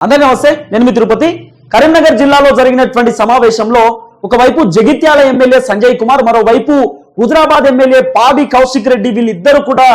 అందరికీ నమస్తే నేను మీ తిరుపతి. కరీంనగర్ జిల్లాలో జరిగినటువంటి సమావేశంలో ఒకవైపు జగిత్యాల ఎమ్మెల్యే సంజయ్ కుమార్ మరోవైపు హుజరాబాద్ ఎమ్మెల్యే పాబి కౌశిక్ రెడ్డి వీళ్ళిద్దరు కూడా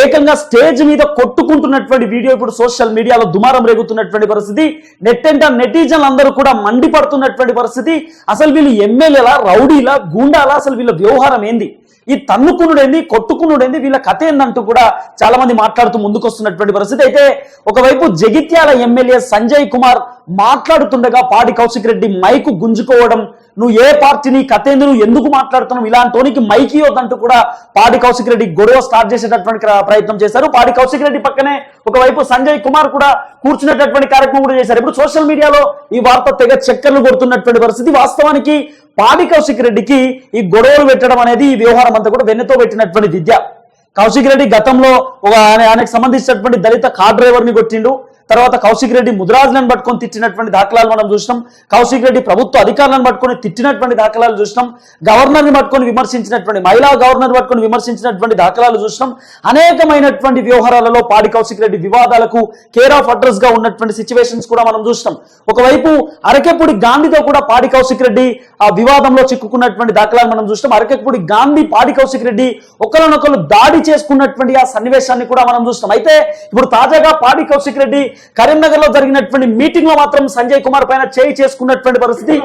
ఏకంగా స్టేజ్ మీద కొట్టుకుంటున్నటువంటి వీడియో ఇప్పుడు సోషల్ మీడియాలో దుమారం రేగుతున్నటువంటి పరిస్థితి. నెట్ ఎంట నెటిజన్లు అందరూ కూడా మండిపడుతున్నటువంటి పరిస్థితి. అసలు వీళ్ళు ఎమ్మెల్యేలా రౌడీలా గూండాలా అసలు వీళ్ళ వ్యవహారం ఏంది? ఈ తన్నుకునుడేంది కొట్టుకునుడేంది వీళ్ళ కథ ఏందంటూ కూడా చాలా మంది మాట్లాడుతూ ముందుకు వస్తున్నటువంటి పరిస్థితి. అయితే ఒకవైపు జగిత్యాల ఎమ్మెల్యే సంజయ్ కుమార్ మాట్లాడుతుండగా పాడి కౌశిక్ రెడ్డి మైకు గుంజుకోవడం నువ్వు ఏ పార్టీని కథేందు నువ్వు ఎందుకు మాట్లాడుతున్నావు? ఇలాంటోనికి మైకి వద్దంటూ కూడా పాడి కౌశిక్ రెడ్డి గొడవ స్టార్ట్ చేసేటటువంటి ప్రయత్నం చేశారు. పాడి కౌశిక్ రెడ్డి పక్కనే ఒకవైపు సంజయ్ కుమార్ కూడా కూర్చునేటటువంటి కార్యక్రమం కూడా చేశారు. ఇప్పుడు సోషల్ మీడియాలో ఈ వార్త తెగ చక్కర్లు కొడుతున్నటువంటి పరిస్థితి. వాస్తవానికి పాడి కౌశిక్ రెడ్డికి ఈ గొడవలు పెట్టడం అనేది ఈ వ్యవహారం అంతా కూడా వెన్నెతో పెట్టినటువంటి విద్య. కౌశిక్ రెడ్డి గతంలో ఒక ఆయన- ఆయనకు సంబంధించినటువంటి దళిత కార్ డ్రైవర్ని కొట్టిండు. తర్వాత కౌశిక్ రెడ్డి ముద్రాజులను పట్టుకొని తిట్టినటువంటి దాఖలాలు మనం చూసినాం. కౌశిక్ రెడ్డి ప్రభుత్వ అధికారులను పట్టుకొని తిట్టినటువంటి దాఖలాలు చూసినాం. గవర్నర్ని పట్టుకొని విమర్శించినటువంటి మహిళా గవర్నర్ పట్టుకొని విమర్శించినటువంటి దాఖలాలు చూసినాం. అనేకమైనటువంటి వ్యవహారాలలో పాడి కౌశిక్ రెడ్డి వివాదాలకు కేర్ ఆఫ్ అడ్రస్గా ఉన్నటువంటి సిచ్యువేషన్స్ కూడా మనం చూసినాం. ఒకవైపు అరకెపూడి గాంధీతో కూడా పాడి కౌశిక్ రెడ్డి ఆ వివాదంలో చిక్కుకున్నటువంటి దాఖలాలు మనం చూసినాం. అరకెపూడి గాంధీ పాడి కౌశిక్ రెడ్డి ఒకరినొకరు దాడి చేసుకున్నటువంటి ఆ సన్నివేశాన్ని కూడా మనం చూస్తాం అయితే ఇప్పుడు తాజాగా పాడి కౌశిక్ రెడ్డి కరీంనగర్లో జరిగినటువంటి మీటింగ్లో మాత్రం సంజయ్ కుమార్ పైన చేయి చేసుకున్నటువంటి పరిస్థితి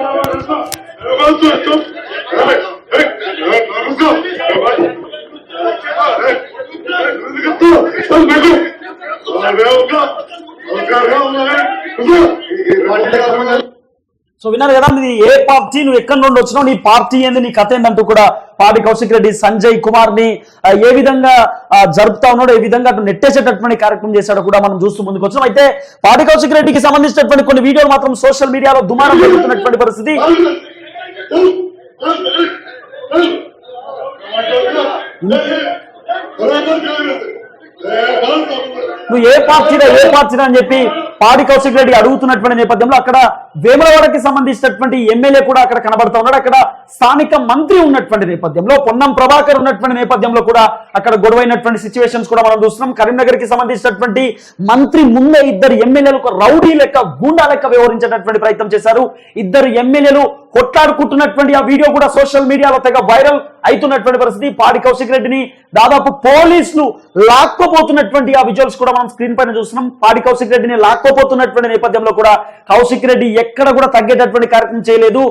సో విన్నారు కదా ఇది ఏ పార్టీ నువ్వు ఎక్కడి నుండి వచ్చినావు నీ పార్టీ ఏంది నీ కథ ఏందంటూ కూడా పాడి కౌశిక్ రెడ్డి సంజయ్ కుమార్ని ఏ విధంగా జరుపుతా ఉన్నాడు ఏ విధంగా అటు నెట్టేసేటటువంటి కార్యక్రమం చేశాడో కూడా మనం చూస్తూ ముందుకు వచ్చినాం. అయితే పాడి కౌశిక్ రెడ్డికి సంబంధించినటువంటి కొన్ని వీడియోలు మాత్రం సోషల్ మీడియాలో దుమారం జరుగుతున్నటువంటి పరిస్థితి. నువ్వు ఏ పార్టీరా ఏ పార్టీరా అని చెప్పి పాడి కౌశిక్ రెడ్డి అడుగుతున్నటువంటి నేపథ్యంలో అక్కడ వేములవాడకి సంబంధించినటువంటి ఎమ్మెల్యే కూడా అక్కడ కనబడతా ఉన్నాడు. అక్కడ స్థానిక మంత్రి ఉన్నటువంటి నేపథ్యంలో పొన్నం ప్రభాకర్ ఉన్నటువంటి నేపథ్యంలో కూడా అక్కడ గొడవైనటువంటి సిచ్యువేషన్స్ కూడా మనం చూస్తున్నాం. కరీంనగర్కి సంబంధించినటువంటి మంత్రి ముందే ఇద్దరు ఎమ్మెల్యేలు ఒక రౌడీ లెక్క గూండా లెక్క వివరించేటటువంటి ప్రయత్నం చేశారు. ఇద్దరు ఎమ్మెల్యేలు కొట్లాడుకుంటున్నటువంటి ఆ వీడియో కూడా సోషల్ మీడియాలో తెగ వైరల్ అవుతున్నటువంటి పరిస్థితి. పాడి కౌశిక్ రెడ్డిని దాదాపు పోలీసులు లాక్కోపోతున్నటువంటి ఆ విజువల్స్ కూడా మనం స్క్రీన్ పైన చూస్తున్నాం. పాడి కౌశిక్ రెడ్డిని లాక్కోపోతున్నటువంటి నేపథ్యంలో కూడా కౌశిక్ రెడ్డి ఎక్కడ కూడా తగ్గేటటువంటి కార్యక్రమం చేయలేదు.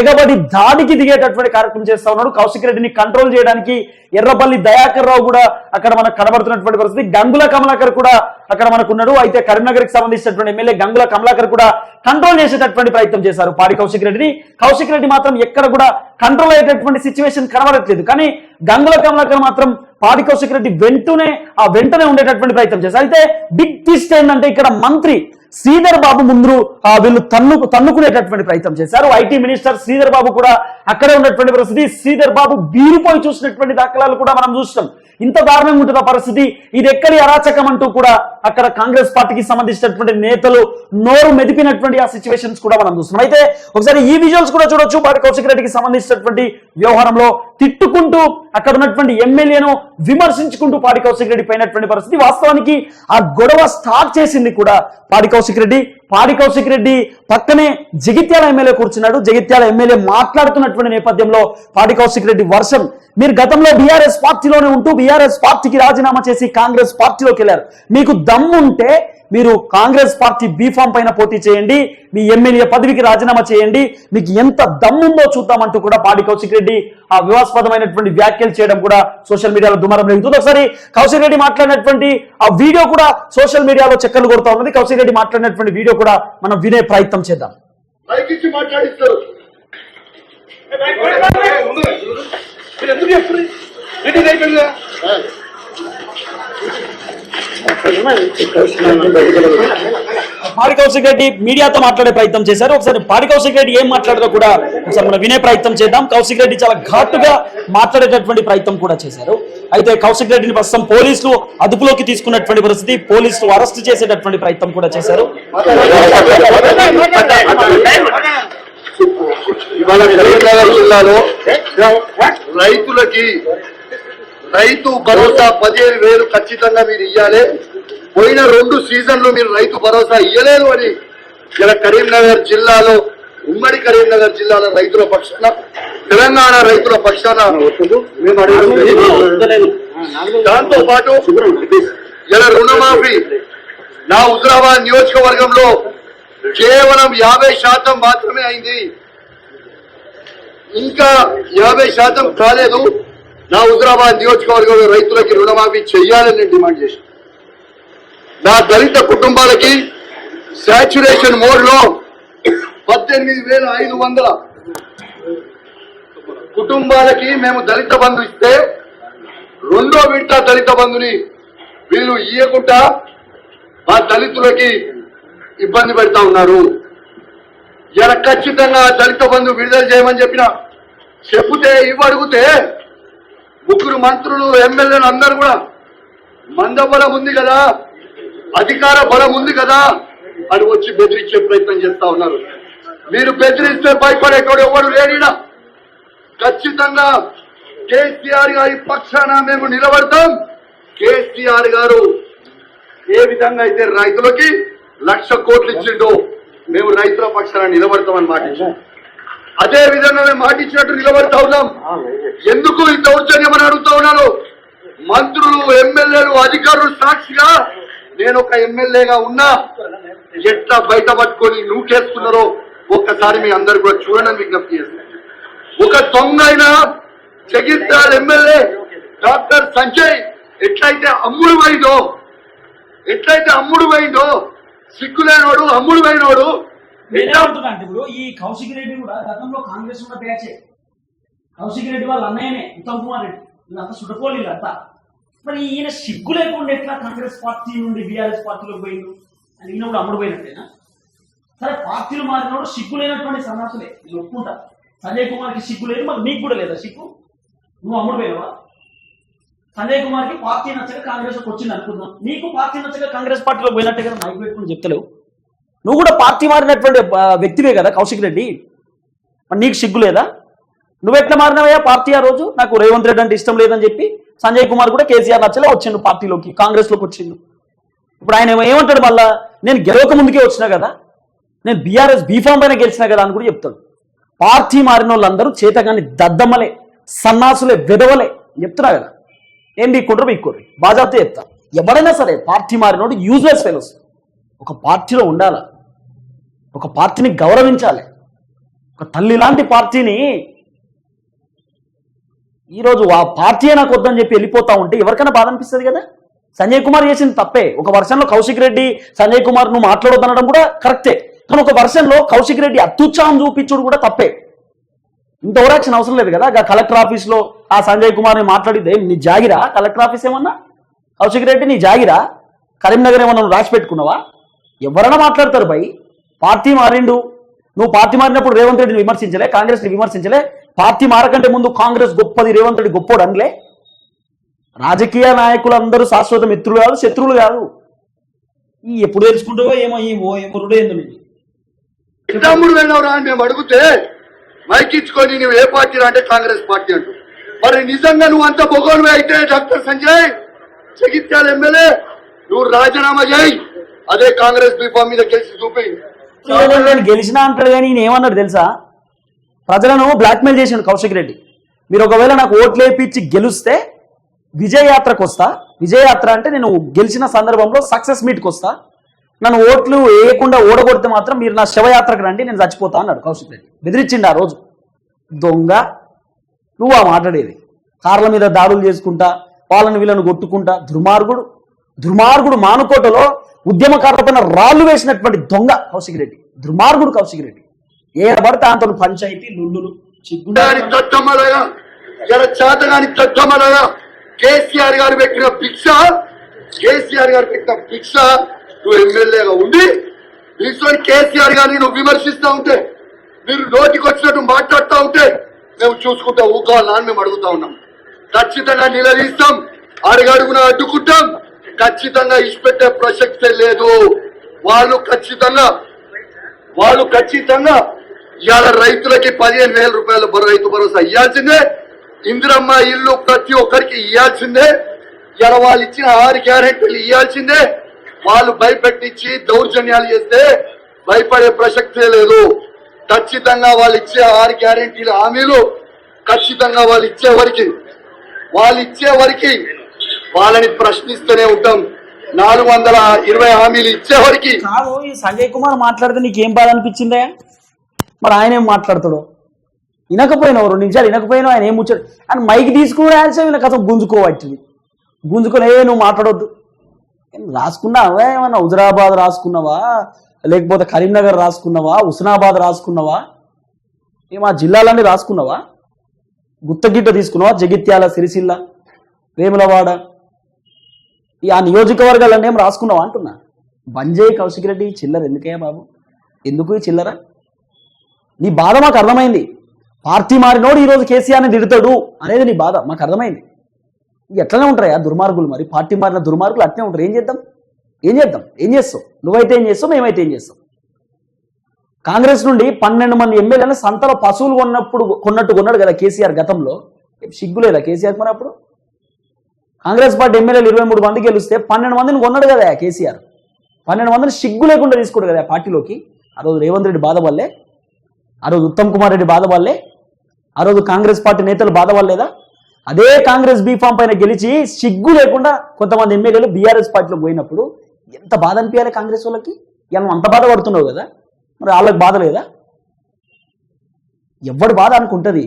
ఎగబడి దాడికి దిగేటటువంటి కార్యక్రమం చేస్తా ఉన్నాడు. కౌశిక్ రెడ్డిని కంట్రోల్ చేయడానికి ఎర్రపల్లి దయాకర్ రావు కూడా అక్కడ మనకు కనబడుతున్నటువంటి పరిస్థితి. గంగుల కమలాకర్ కూడా అక్కడ మనకు ఉన్నాడు అయితే కరీంనగర్కి సంబంధించినటువంటి ఎమ్మెల్యే గంగుల కమలాకర్ కూడా కంట్రోల్ చేసేటటువంటి ప్రయత్నం చేశారు. పాడి కౌశిక్ రెడ్డిని. కౌశిక్ రెడ్డి మాత్రం ఎక్కడ కూడా కంట్రోల్ అయ్యేటటువంటి సిచ్యువేషన్ కనబడట్లేదు. కానీ గంగుల కమలాకర్ మాత్రం పాడి కౌశిక్ రెడ్డి వెంటనే ఆ వెంటనే ఉండేటటువంటి ప్రయత్నం చేశారు. అయితే బిగ్ ట్విస్ట్ ఏంటంటే ఇక్కడ మంత్రి శ్రీధర్ బాబు ముందు ఆ, వీళ్ళు తన్ను తన్నుకునేటటువంటి ప్రయత్నం చేశారు. ఐటీ మినిస్టర్ శ్రీధర్ బాబు కూడా అక్కడే ఉన్నటువంటి పరిస్థితి. శ్రీధర్ బాబు బీరుపోయి చూసినటువంటి దాఖలాలు కూడా మనం చూస్తాం ఇంత దారుణంగా ఉంటుంది పరిస్థితి. ఇది ఎక్కడి అరాచకం అంటూ కూడా అక్కడ కాంగ్రెస్ పార్టీకి సంబంధించినటువంటి నేతలు నోరు మెదిపినటువంటి ఆ సిచ్యువేషన్స్ కూడా మనం చూస్తున్నాం. అయితే ఒకసారి ఈ విజువల్స్ కూడా చూడొచ్చు. పాటి కౌశిక్ రెడ్డికి సంబంధించినటువంటి వ్యవహారంలో తిట్టుకుంటూ అక్కడ ఉన్నటువంటి ఎమ్మెల్యేను విమర్శించుకుంటూ పాడి కౌశిక్ రెడ్డి పోయినటువంటి పరిస్థితి వాస్తవానికి ఆ గొడవ స్టార్ట్ చేసింది కూడా పాడి కౌశిక్ రెడ్డి. పాడి కౌశిక్ రెడ్డి పక్కనే జగిత్యాల ఎమ్మెల్యే కూర్చున్నాడు. జగిత్యాల ఎమ్మెల్యే మాట్లాడుతున్నటువంటి నేపథ్యంలో పాడి కౌశిక్ రెడ్డి వర్షం మీరు గతంలో బీఆర్ఎస్ పార్టీలోనే ఉంటూ బీఆర్ఎస్ పార్టీకి రాజీనామా చేసి కాంగ్రెస్ పార్టీలోకి వెళ్ళారు. మీకు దమ్ముంటే మీరు కాంగ్రెస్ పార్టీ బీఫామ్ పైన పోటీ చేయండి మీ ఎమ్మెల్యే పదవికి రాజీనామా చేయండి మీకు ఎంత దమ్ముందో చూద్దామంటూ కూడా పాడి కౌశిక్ రెడ్డి ఆ వివాస్పదమైనటువంటి వ్యాఖ్యలు చేయడం కూడా సోషల్ మీడియాలో దుమారం రేగుతుంది. ఒకసారి కౌశిక్ రెడ్డి మాట్లాడినటువంటి ఆ వీడియో కూడా సోషల్ మీడియాలో చక్కర్లు కొడుతూ ఉన్నది. కౌశిక్ రెడ్డి మాట్లాడినటువంటి వీడియో కూడా మనం వినే ప్రయత్నం చేద్దాం. మైక్ ఇచ్చి మాట్లాడిస్తారు. మీరు ఎందుకు చెప్తుంది పాడి కౌశిక్ రెడ్డి మీడియాతో మాట్లాడే ప్రయత్నం చేశారు. ఒకసారి పాడి కౌశిక్ రెడ్డి ఏం మాట్లాడారో కూడా ఒకసారి మనం వినే ప్రయత్నం చేద్దాం. కౌశిక్ రెడ్డి చాలా ఘాటుగా మాట్లాడేటటువంటి ప్రయత్నం కూడా చేశారు. అయితే కౌశిక్ రెడ్డిని ప్రస్తుతం పోలీసులు అదుపులోకి తీసుకున్నటువంటి పరిస్థితి పోలీసులు అరెస్ట్ చేసేటటువంటి ప్రయత్నం కూడా చేశారు. ఇవాళ కరీంనగర్ జిల్లాలో రైతులకి రైతు భరోసా పదిహేను వేలు ఖచ్చితంగా మీరు ఇయ్యాలి. పోయిన రెండు సీజన్లు మీరు రైతు భరోసా ఇయ్యలేదు అని ఇలా కరీంనగర్ జిల్లాలో ఉమ్మడి కరీంనగర్ జిల్లాలో రైతుల పక్షాన తెలంగాణ రైతుల పక్షాన. దాంతో పాటు ఇలా రుణమాఫీ నా హుజరాబాద్ నియోజకవర్గంలో కేవలం యాభై శాతం మాత్రమే అయింది. ఇంకా యాభై శాతం కాలేదు. నా హుజరాబాద్ నియోజకవర్గంలో రైతులకి రుణమాఫీ చేయాలని నేను డిమాండ్ చేశాను. నా దళిత కుటుంబాలకి శాచ్యురేషన్ మోడ్లో పద్దెనిమిది వేల ఐదు వందల కుటుంబాలకి మేము దళిత బంధు ఇస్తే రెండో విడత దళిత బంధుని వీళ్ళు ఇయ్యకుండా మా దళితులకి ఇబ్బంది పెడతా ఉన్నారు. ఇలా ఖచ్చితంగా దళిత బంధు విడుదల చేయమని చెప్పిన చెప్తే ఇవ్వడిగితే ముగ్గురు మంత్రులు ఎమ్మెల్యేలు అందరూ కూడా మందబలం ఉంది కదా అధికార బలం ఉంది కదా అని వచ్చి బెదిరించే ప్రయత్నం చేస్తా ఉన్నారు. మీరు బెదిరిస్తే భయపడేటోడు ఎవడు లేనిడా ఖచ్చితంగా కేసీఆర్ గారి పక్షాన మేము నిలబడతాం. కేసీఆర్ గారు ఏ విధంగా అయితే రైతులకి లక్ష కోట్లు ఇచ్చిండో. మేము రైతుల పక్షాన నిలబడతామని మాట అదే విధంగా మేము మాట ఇచ్చినట్టు నిలబడతా ఉన్నాం. ఎందుకు ఈ దౌర్జన్యం అని అడుగుతా ఉన్నాను? మంత్రులు ఎమ్మెల్యేలు అధికారులు సాక్షిగా నేను ఒక ఎమ్మెల్యేగా ఉన్నా. ఎట్లా బయట పట్టుకొని నూకేసుకున్నారో ఒక్కసారి మీ అందరు కూడా చూడడం విజ్ఞప్తి చేస్తాను ఒక దొంగ అయిన జగిత్యాల ఎమ్మెల్యే డాక్టర్ సంజయ్ ఎట్లయితే అమ్ముడు పోయిందో ఎట్లయితే అమ్ముడు పోయిందో సిగ్గులేనోడు అమ్ముడు పోయినోడు ఎట్లా అంటే ఇప్పుడు ఈ కౌశిక్ రెడ్డి కూడా గతంలో కాంగ్రెస్ ఉన్న బ్యాచే. కౌశిక్ రెడ్డి వాళ్ళ అన్నయ్యనే ఉత్తమ్ కుమార్ రెడ్డి. వీళ్ళంతా సుడకోలు వీళ్ళంతా మరి ఈయన సిగ్గు లేకుండా ఎట్లా కాంగ్రెస్ పార్టీ నుండి బీఆర్ఎస్ పార్టీలో పోయిండు? అని ఈయన కూడా అమ్ముడు పోయినట్టేనా? సరే పార్టీలు మారినప్పుడు సిగ్గు లేనటువంటి సన్నాసులే. నేను ఒప్పుకుంటా. సంజయ్ కుమార్కి సిగ్గు లేదు మరి నీకు కూడా లేదా సిగ్గు? నువ్వు అమ్ముడు పోయినవా? సంజయ్ కుమార్కి పార్టీ నచ్చక కాంగ్రెస్ వచ్చింది అనుకుందాం. నీకు పార్టీ నచ్చక కాంగ్రెస్ పార్టీలో పోయినట్టే కదా మైక్ పెట్టుకుని చెప్తలేవు. నువ్వు కూడా పార్టీ మారినటువంటి వ్యక్తివే కదా కౌశిక్ రెడ్డి. నీకు సిగ్గు లేదా? నువ్వు ఎట్లా మారినవయ్యా పార్టీ ఆ రోజు? నాకు రేవంత్ రెడ్డి అంటే ఇష్టం లేదని చెప్పి సంజయ్ కుమార్ కూడా కేసీఆర్ నచ్చలే వచ్చిండు పార్టీలోకి కాంగ్రెస్లోకి వచ్చిండు. ఇప్పుడు ఆయన ఏమో- ఏమంటాడు మళ్ళా? నేను గెలవక ముందుకే వచ్చినా కదా? నేను బీఆర్ఎస్ బీఫామ్ పైన గెలిచినా కదా అని కూడా చెప్తాడు. పార్టీ మారిన వాళ్ళందరూ చేతగాని దద్దమ్మలే సన్నాసులే విధవలే చెప్తున్నా కదా. ఏం బీక్కుంటారు బీక్కోర్రి బాజాబ్తో చెప్తా ఎవరైనా సరే పార్టీ మారినోడు యూజ్లెస్ ఫెలోస్ ఒక పార్టీలో ఉండాల? ఒక పార్టీని గౌరవించాలి. ఒక తల్లి లాంటి పార్టీని ఈరోజు ఆ పార్టీ నాకు వద్దని చెప్పి వెళ్ళిపోతా ఉంటే ఎవరికైనా బాధ అనిపిస్తుంది కదా? సంజయ్ కుమార్ చేసింది తప్పే. ఒక వర్షంలో కౌశిక్ రెడ్డి సంజయ్ కుమార్ నువ్వు మాట్లాడొద్దనడం కూడా కరెక్టే కానీ ఒక వర్షంలో కౌశిక్ రెడ్డి అత్యుత్సాహం చూపించుడు కూడా తప్పే. ఇంత ఓరాక్షన్ అవసరం లేదు కదా? కలెక్టర్ ఆఫీస్లో ఆ సంజయ్ కుమార్ని మాట్లాడితే నీ జాగిరా? కలెక్టర్ ఆఫీస్ ఏమన్నా? కౌశిక్ రెడ్డి నీ జాగిరా? కరీంనగర్ ఏమన్నా నువ్వు రాసి పెట్టుకున్నావా ఎవరైనా మాట్లాడతారు భయ్. పార్టీ మారిండు. నువ్వు పార్టీ మారినప్పుడు రేవంత్ రెడ్డిని విమర్శించలే కాంగ్రెస్ని విమర్శించలే. పార్టీ మారకంటే ముందు కాంగ్రెస్ గొప్పది రేవంత్ రెడ్డి గొప్పోడు అనలే. రాజకీయ నాయకులందరూ శాశ్వత మిత్రులు కాదు శత్రువులు కాదు. ఈ ఎప్పుడు తెలుసుకుంటావో ఏమో ఈ ఓ ఎప్పుడు ఏందో వెళ్ళవరా అని మేము అడిగితే మైక్ నువ్వు ఏ పార్టీ అంటే కాంగ్రెస్ పార్టీ అంటూ. మరి నిజంగా నువ్వు అంత బొగోలు అయితే డాక్టర్ సంజయ్? జగిత్యాల ఎమ్మెల్యే నువ్వు రాజీనామా చేయి. అదే కాంగ్రెస్ బీఫామ్ మీద గెలిచి చూపి. నేను గెలిచినా అంటాడు కానీ నేను ఏమన్నాడు తెలుసా? ప్రజలను బ్లాక్మెయిల్ చేసిండు కౌశిక్ రెడ్డి. మీరు ఒకవేళ నాకు ఓట్లు వేయించి గెలిస్తే విజయయాత్రకు వస్తా. విజయయాత్ర అంటే నేను గెలిచిన సందర్భంలో సక్సెస్ మీట్కి వస్తా. నన్ను ఓట్లు వేయకుండా ఓడగొడితే మాత్రం మీరు నా శవయాత్రకు రండి నేను చచ్చిపోతా అన్నాడు కౌశిక్ రెడ్డి. బెదిరించిండు ఆ రోజు. దొంగ నువ్వు ఆ మాట్లాడేది. కార్ల మీద దాడులు చేసుకుంటా వాళ్ళని వీళ్ళని కొట్టుకుంటా దుర్మార్గుడు. దుర్మార్గుడు మానుకోటలో ఉద్యమకారులపైన రాళ్ళు వేసినటువంటి దొంగ కౌశిక్ రెడ్డి. దుర్మార్గుడు కౌశిక్ రెడ్డి. ఏడబడితే అంతను పంచాయతీ లుండులు చేతగాని తట్టమ్మలాగా కేసీఆర్ గారు పెట్టిన భిక్ష కేసీఆర్ గారు పెట్టిన భిక్ష నువ్వు ఎమ్మెల్యేగా ఉండి తీసుకొని కేసీఆర్ గారిని నువ్వు విమర్శిస్తా ఉంటే మీరు నోటికి వచ్చినట్టు మాట్లాడుతూ ఉంటే మేము చూసుకుంటా ఊకోవాలా అని మేము అడుగుతా ఉన్నాం. ఖచ్చితంగా నిలదీస్తాం అడుగడుగున అడ్డుకుంటాం. ఖచ్చితంగా ఇష్టపెట్టే ప్రసక్తే లేదు. వాళ్ళు ఖచ్చితంగా వాళ్ళు ఖచ్చితంగా ఇవాళ రైతులకి పదిహేను వేల రూపాయలు రైతు భరోసా ఇవ్వాల్సిందే. ఇందిరమ్మ ఇల్లు ప్రతి ఒక్కరికి ఇవ్వాల్సిందే. ఇవాళ వాళ్ళు ఇచ్చిన ఆరు గ్యారెంటీలు ఇవ్వాల్సిందే. వాళ్ళు భయపెట్టించి దౌర్జన్యాలు చేస్తే భయపడే ప్రసక్తే లేదు. ఖచ్చితంగా వాళ్ళు ఇచ్చే ఆరు గ్యారెంటీల హామీలు ఖచ్చితంగా వాళ్ళు ఇచ్చేవరికి వాళ్ళు ఇచ్చే వాళ్ళని ప్రశ్నిస్తూనే ఉంటాం. నాలుగు వందల ఇరవై హామీలు ఇచ్చేవరికి. కాదు ఈ సంజయ్ కుమార్ మాట్లాడితే నీకేం బాధ మరి ఆయన ఏం మాట్లాడతాడు? వినకపోయినావు రెండు నిమిషాలు వినకపోయినావు ఆయన ఏం ముచ్చాడు ఆయన మైక్ తీసుకుని ఆయన కథ గుంజుకోవట్టింది గుంజుకొని ఏ నువ్వు మాట్లాడొద్దు. రాసుకున్నావా? ఏమన్నా హుజరాబాద్ రాసుకున్నావా? లేకపోతే కరీంనగర్ రాసుకున్నావా? హుస్నాబాద్ రాసుకున్నావా? ఏమా జిల్లాలన్నీ రాసుకున్నావా? గుత్తగిట్ట తీసుకున్నావా? జగిత్యాల సిరిసిల్ల వేములవాడ? ఈ ఆ నియోజకవర్గాలన్నీ ఏం రాసుకున్నావా అంటున్నా? బంజయ్ కౌశిక్ రెడ్డి చిల్లర ఎందుకయ్యా బాబు? ఎందుకు ఈ చిల్లర? నీ బాధ మాకు అర్థమైంది. పార్టీ మారినోడు ఈరోజు కేసీఆర్ని తిడతాడు అనేది నీ బాధ. మాకు అర్థమైంది. ఎట్లనే ఉంటాయా దుర్మార్గులు మరి? పార్టీ మారిన దుర్మార్గులు అట్లనే ఉంటారు. ఏం చేద్దాం? ఏం చేద్దాం? ఏం చేస్తావు? నువ్వైతే ఏం చేస్తావు? మేమైతే ఏం చేస్తాం? కాంగ్రెస్ నుండి పన్నెండు మంది ఎమ్మెల్యేలను సంతలో పశువులు కొన్నప్పుడు కొన్నట్టు కొన్నాడు కదా కేసీఆర్ గతంలో. సిగ్గులేదా కేసీఆర్ మరి అప్పుడు? కాంగ్రెస్ పార్టీ ఎమ్మెల్యేలు ఇరవై మూడు మంది గెలిస్తే పన్నెండు మందిని కొన్నాడు కదా కేసీఆర్. పన్నెండు మందిని సిగ్గు లేకుండా తీసుకోడు కదా పార్టీలోకి. ఆ రోజు రేవంత్ రెడ్డి బాధ వల్లే ఆ రోజు ఉత్తమ్ కుమార్ రెడ్డి బాధ వల్లే ఆ రోజు కాంగ్రెస్ పార్టీ నేతలు బాధ వల్లేదా అదే కాంగ్రెస్ బీఫామ్ పైన గెలిచి సిగ్గు లేకుండా కొంతమంది ఎమ్మెల్యేలు బీఆర్ఎస్ పార్టీలో పోయినప్పుడు ఎంత బాధ అనిపించాలి కాంగ్రెస్ వాళ్ళకి? ఇక అంత బాధ పడుతున్నావు కదా? మరి వాళ్ళకి బాధ లేదా? ఎవడు బాధ అనుకుంటుంది?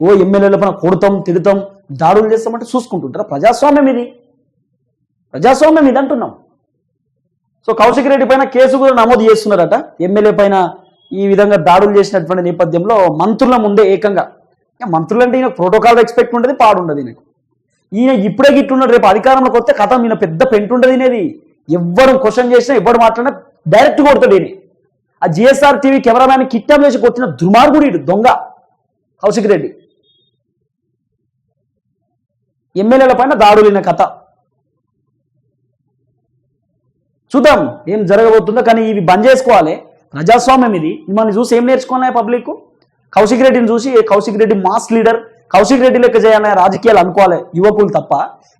ఓ ఎమ్మెల్యేల పైన కొడతాం తిడతాం దాడులు చేస్తామంటే చూసుకుంటుంటారా? ప్రజాస్వామ్యం ఇది. ప్రజాస్వామ్యం ఇది అంటున్నాం. సో కౌశిక్ రెడ్డి పైన కేసు కూడా నమోదు చేస్తున్నారట. ఎమ్మెల్యే పైన ఈ విధంగా దాడులు చేసినటువంటి నేపథ్యంలో మంత్రుల ముందే ఏకంగా మంత్రులు అంటే ఈయన ప్రోటోకాల్ ఎక్స్పెక్ట్ ఉండదు పాడుండదు ఈయనకు. ఈయన ఇప్పుడే గిట్టున్నాడు రేపు అధికారంలోకి వస్తే కథ ఈయన పెద్ద పెంట్ ఉండదు ఈయనది. ఎవ్వరు క్వశ్చన్ చేసినా ఎవ్వరు మాట్లాడినా డైరెక్ట్ కొడతాడు ఈయన. ఆ జిఎస్ఆర్ టీవీ కెమెరామ్యాన్ కిట్టాప్ చేసి కొట్టిన దుర్మార్గుడు ఈడు దొంగ కౌశిక్ రెడ్డి. ఎమ్మెల్యేల పైన దాడులైన కథ. చూద్దాం ఏం జరగబోతుందో కానీ ఇవి బంద్ చేసుకోవాలి. ప్రజాస్వామ్యం ఇది. మిమ్మల్ని చూసి ఏం నేర్చుకోవాలి పబ్లిక్ కౌశిక్ రెడ్డిని చూసి ఏ కౌశిక్ రెడ్డి మాస్ లీడర్ కౌశిక్ రెడ్డి లెక్క చేయాలనే రాజకీయాలు అనుకోవాలి యువకులు తప్ప.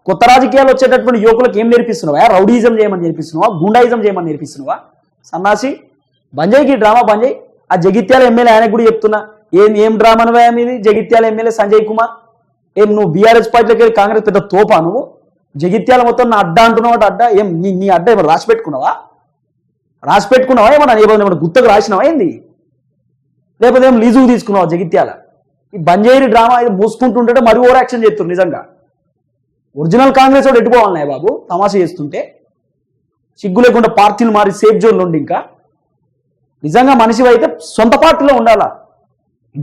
కొత్త రాజకీయాలు వచ్చేటటువంటి యువకులకు ఏం నేర్పిస్తున్నావా? రౌడీజం చేయమని నేర్పిస్తున్నావా? గుండాయిజం చేయమని నేర్పిస్తున్నావా? సన్నాసి బంజయ్కి డ్రామా బంజయ్ ఆ జగిత్యాల ఎమ్మెల్యే ఆయనకు కూడా చెప్తున్నా. ఏం ఏం డ్రామా అనుభవం ఇది జగిత్యాల ఎమ్మెల్యే సంజయ్ కుమార్. ఏం నువ్వు బీఆర్ఎస్ పార్టీలోకి వెళ్ళి కాంగ్రెస్ పెద్ద తోపా నువ్వు? జగిత్యాల మొత్తం నా అడ్డా అంటున్నావు అడ్డా. ఏం నీ నీ అడ్డా ఏమైనా రాసి పెట్టుకున్నావా రాసి పెట్టుకున్నావా ఏమన్నా ఏమైనా గుత్తకు రాసినావా? ఏంది? లేకపోతే ఏం లీజుకు తీసుకున్నావు జగిత్యాల? ఈ బంజేరి డ్రామా ఇది మూసుకుంటుంటే మరి ఓవర్ యాక్షన్ చేస్తారు నిజంగా. ఒరిజినల్ కాంగ్రెస్ వాడు ఎట్టుకోవాలన్నాయి బాబు? తమాషా చేస్తుంటే. సిగ్గు లేకుండా పార్టీలు మారి సేఫ్ జోన్లు ఉండి ఇంకా. నిజంగా మనిషి అయితే సొంత పార్టీలో ఉండాలా?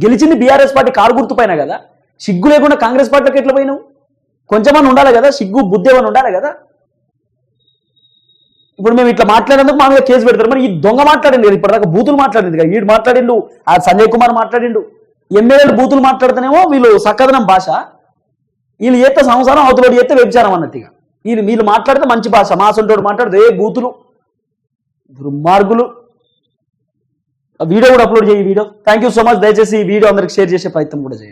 గెలిచింది బీఆర్ఎస్ పార్టీ కారు గుర్తుపైన కదా? సిగ్గు లేకుండా కాంగ్రెస్ పార్టీలకు ఎట్లా పోయినావు? కొంచెమని ఉండాలి కదా? సిగ్గు బుద్ధి ఏమైనా ఉండాలి కదా? ఇప్పుడు మేము ఇట్లా మాట్లాడేందుకు మా మీద కేసు పెడతారు. మరి ఈ దొంగ మాట్లాడింది కదా ఇప్పటిదాకా బూతులు మాట్లాడింది కదా. వీడు మాట్లాడిండు ఆ సంజయ్ కుమార్ మాట్లాడిండు. ఎమ్మెల్యేలు బూతులు మాట్లాడితేనేమో వీళ్ళు సక్కదనం భాష. వీళ్ళు చేస్తే సంసారం అవతలోడు చేస్తే వ్యభిచారం అన్నట్టుగా వీళ్ళు వీళ్ళు మాట్లాడితే మంచి భాష. మా సొంటోడు మాట్లాడితే ఏ బూతులు దుర్మార్గులు. వీడియో కూడా అప్లోడ్ చేయి ఈ video. Thank you so much దయచేసి ఈ వీడియో అందరికి షేర్ చేసే ప్రయత్నం కూడా చేయండి.